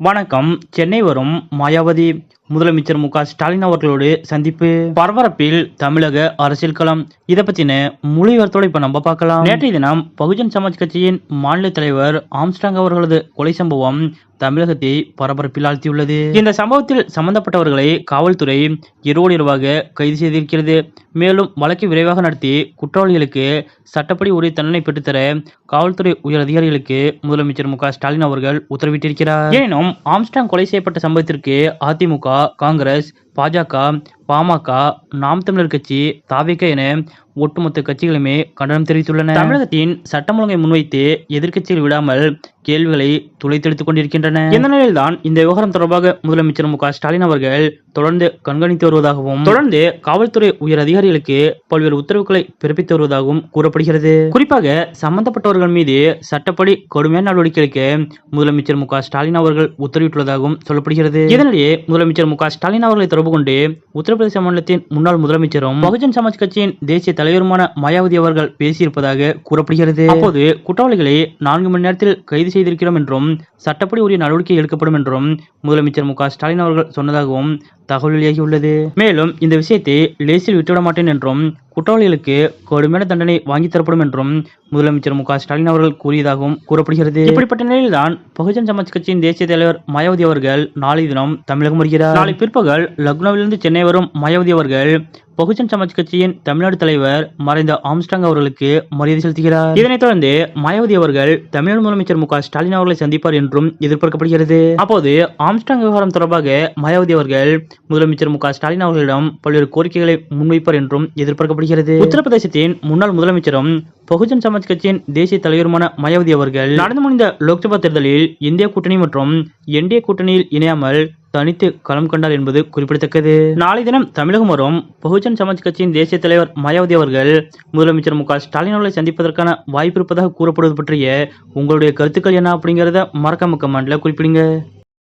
வணக்கம். சென்னை வரும் மாயாவதி முதலமைச்சர் மு க ஸ்டாலின் அவர்களோடு சந்திப்பு. பரபரப்பில் தமிழக அரசியல் களம். இதை பத்தின முழு இப்ப நம்ம பார்க்கலாம். நேற்றைய தினம் பகுஜன் சமாஜ் கட்சியின் மாநில தலைவர் ஆம்ஸ்டாங் அவர்களது கொலை சம்பவம் தமிழகத்தை பரபரப்பில் ஆழ்த்தியுள்ளது. இந்த சம்பவத்தில் சம்பந்தப்பட்டவர்களை காவல்துறை இரவோடு இரவாக கைது செய்திருக்கிறது. மேலும் வழக்கை விரைவாக நடத்தி குற்றவாளிகளுக்கு சட்டப்படி உரிய தண்டனை பெற்றுத்தர காவல்துறை உயர் அதிகாரிகளுக்கு முதலமைச்சர் மு க ஸ்டாலின் அவர்கள் உத்தரவிட்டிருக்கிறார். எனினும் ஆம்ஸ்டாங் கொலை செய்யப்பட்ட சம்பவத்திற்கு அதிமுக कांग्रेस பாஜக பாமக நாம் தமிழர் கட்சி தாவிக என ஒட்டுமொத்த கட்சிகளுமே கண்டனம் தெரிவித்துள்ளன. தமிழகத்தின் சட்டம் ஒழுங்கை முன்வைத்து எதிர்க்கட்சிகள் விடாமல் கேள்விகளை துளைத்தெடுத்துக் கொண்டிருக்கின்றன. இந்த நிலையில்தான் இந்த விவகாரம் தொடர்பாக முதலமைச்சர் மு ஸ்டாலின் அவர்கள் தொடர்ந்து கண்காணித்து வருவதாகவும் தொடர்ந்து காவல்துறை உயர் அதிகாரிகளுக்கு பல்வேறு உத்தரவுகளை பிறப்பித்து வருவதாகவும் கூறப்படுகிறது. குறிப்பாக சம்பந்தப்பட்டவர்கள் மீது சட்டப்படி கடுமையான நடவடிக்கைகளுக்கு முதலமைச்சர் மு ஸ்டாலின் அவர்கள் உத்தரவிட்டுள்ளதாகவும் சொல்லப்படுகிறது. இதனிடையே முதலமைச்சர் மு ஸ்டாலின் அவர்களை தொடர்பு கொண்டு உத்தரப்பிரதேச மாநிலத்தின் முன்னாள் முதலமைச்சரும் பகுஜன் சமாஜ் கட்சியின் தேசிய தலைவருமான மாயாவதி அவர்கள் பேசியிருப்பதாக கூறப்படுகிறது. அப்போது குற்றவாளிகளை நான்கு மணி நேரத்தில் கைது செய்திருக்கிறோம் என்றும் சட்டப்படி உரிய நடவடிக்கை எடுக்கப்படும் என்றும் முதலமைச்சர் மு ஸ்டாலின் அவர்கள் சொன்னதாகவும் தகவல் வெளியாகியுள்ளது. மேலும் இந்த விஷயத்தை லேசில் விட்டுவிட மாட்டேன் என்றும் குற்றவாளிகளுக்கு கடுமையான தண்டனை வாங்கி தரப்படும் என்றும் முதலமைச்சர் மு ஸ்டாலின் அவர்கள் கூறியதாகவும் கூறப்படுகிறது. இப்படிப்பட்ட நிலையில்தான் பகுஜன் சமாஜ் கட்சியின் தேசிய தலைவர் மாயாவதி அவர்கள் நாளை தினம் தமிழகம் வருகிறார். நாளை பிற்பகல் லக்னோவிலிருந்து சென்னை வரும் மாயாவதி அவர்கள் பகுஜன் சமாஜ் கட்சியின் தமிழ்நாடு தலைவர் மறைந்த ஆம்ஸ்டாங் அவர்களுக்கு மரியாதை செலுத்துகிறார். இதனைத் தொடர்ந்து மாயாவதி அவர்கள் தமிழ்நாடு முதலமைச்சர் மு ஸ்டாலின் அவர்களை சந்திப்பார் என்றும் எதிர்பார்க்கப்படுகிறது. அப்போது ஆம்ஸ்டாங் விவகாரம் தொடர்பாக மாயாவதி அவர்கள் முதலமைச்சர் மு ஸ்டாலின் அவர்களிடம் பல்வேறு கோரிக்கைகளை முன்வைப்பார் என்றும் எதிர்பார்க்கப்படுகிறது. உத்தரப்பிரதேசத்தின் முன்னாள் முதலமைச்சரும் பகுஜன் சமாஜ் கட்சியின் தேசிய தலைவருமான மாயாவதி அவர்கள் நடந்து முடிந்த லோக்சபா தேர்தலில் இந்திய கூட்டணி மற்றும் என்டிஏ கூட்டணியில் இணையாமல் தனித்து களம் கண்டார் என்பது குறிப்பிடத்தக்கது. நாளை தினம் தமிழகம் வரும் பகுஜன் சமாஜ் கட்சியின் தேசிய தலைவர் மாயாவதி அவர்கள் முதலமைச்சர் மு க ஸ்டாலின் அவர்களை சந்திப்பதற்கான வாய்ப்பு இருப்பதாக கூறப்படுவது பற்றிய உங்களுடைய கருத்துக்கள் என்ன அப்படிங்கிறத மறக்காம கமெண்ட்ல குறிப்பிடுங்க.